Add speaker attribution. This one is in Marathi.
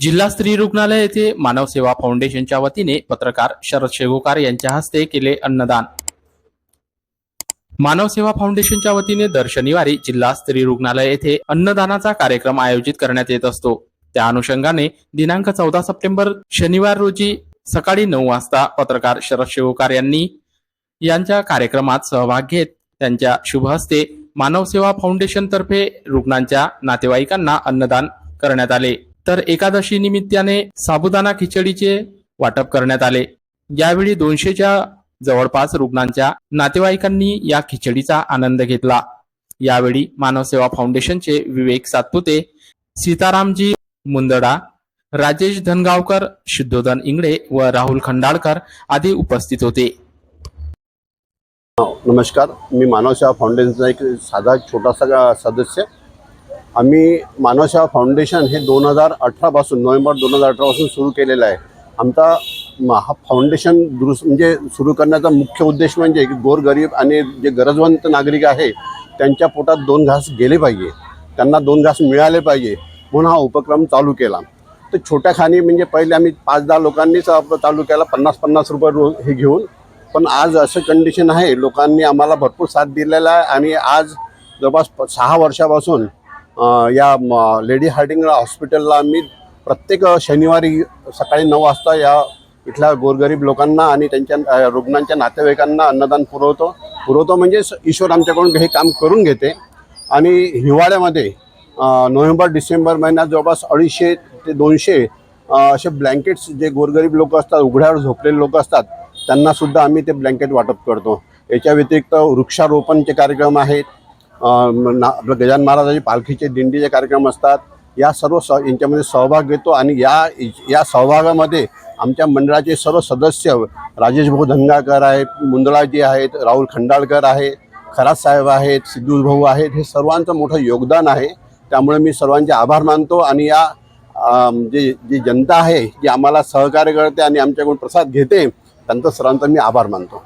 Speaker 1: जिल्हा स्त्री रुग्णालय येथे मानव सेवा फाउंडेशनच्या वतीने पत्रकार शरद शेगोकार यांच्या हस्ते केले अन्नदान. मानव सेवा फाउंडेशनच्या वतीने दर शनिवारी जिल्हा स्त्री रुग्णालय येथे अन्नदानाचा कार्यक्रम आयोजित करण्यात येत असतो. त्या अनुषंगाने दिनांक चौदा सप्टेंबर शनिवार रोजी सकाळी नऊ वाजता पत्रकार शरद शेगोकार यांनी यांच्या कार्यक्रमात सहभाग घेत त्यांच्या शुभ हस्ते मानव सेवा फाउंडेशन तर्फे रुग्णांच्या नातेवाईकांना अन्नदान करण्यात आले. तर एकादशी निमित्ताने साबुदाणा खिचडीचे वाटप करण्यात आले. यावेळी दोनशेच्या जवळपास रुग्णांच्या नातेवाईकांनी या खिचडीचा आनंद घेतला. यावेळी मानव सेवा फाउंडेशनचे विवेक सातपुते सीतारामजी मुंदडा राजेश धनगावकर शुद्धोधन इंगळे व राहुल खंडाळकर आदी उपस्थित होते.
Speaker 2: नमस्कार. मी मानवसेवा फाउंडेशनचा एक साधा छोटासा सदस्य आम्ही मानवसेवा फाउंडेशन हे दोन हजार अठरापासून नोव्हेंबर दोन हजार अठरापासून सुरू केलेलं आहे. आमचा म- हा फाउंडेशन दुरुस्त म्हणजे सुरू करण्याचा मुख्य उद्देश म्हणजे की गोरगरीब आणि जे गरजवंत नागरिक आहे त्यांच्या पोटात दोन घास गेले पाहिजे. त्यांना दोन घास मिळाले पाहिजे. म्हणून हा उपक्रम चालू केला. तर छोट्या खाणी म्हणजे पहिले आम्ही पाच दहा लोकांनीच चालू केला पन्नास पन्नास रुपये रोज हे घेऊन. पण आज असं कंडिशन आहे लोकांनी आम्हाला भरपूर साथ दिलेला आहे आणि आज जवळपास प- सहा वर्षापासून या म- लेडी हार्डिंग हॉस्पिटलला आम्ही प्रत्येक शनिवारी सकाळी नऊ वाजता या इथल्या गोरगरीब लोकांना आणि त्यांच्या रुग्णांच्या नातेवाईकांना अन्नदान पुरवतो. पुरवतो म्हणजे ईश्वर आमच्याकडून हे काम करून घेते. आणि हिवाळ्यामध्ये नोव्हेंबर डिसेंबर महिन्यात जवळपास अडीचशे ते दोनशे असे ब्लँकेट्स जे गोरगरीब लोक असतात उघड्यावर झोपलेले लोक असतात त्यांनासुद्धा आम्ही ते ब्लँकेट वाटप करतो. याच्या व्यतिरिक्त वृक्षारोपणचे कार्यक्रम आहेत. ना गजान गजानन महाराजाची पालखीचे दिंडीचे कार्यक्रम असतात. या सर्व स यांच्यामध्ये सहभाग घेतो आणि या या सहभागामध्ये आमच्या मंडळाचे सर्व सदस्य राजेश भाऊ धंगाकर आहेत मुंदळाजी आहेत राहुल खंडाळकर आहे खरात साहेब आहेत सिद्धू भाऊ आहेत हे सर्वांचं मोठं योगदान आहे. त्यामुळे मी सर्वांचे आभार मानतो आणि या जे जी जनता आहे जी आम्हाला सहकार्य करते आणि आमच्याकडून प्रसाद घेते त्यांचं सर्वांचा मी आभार मानतो.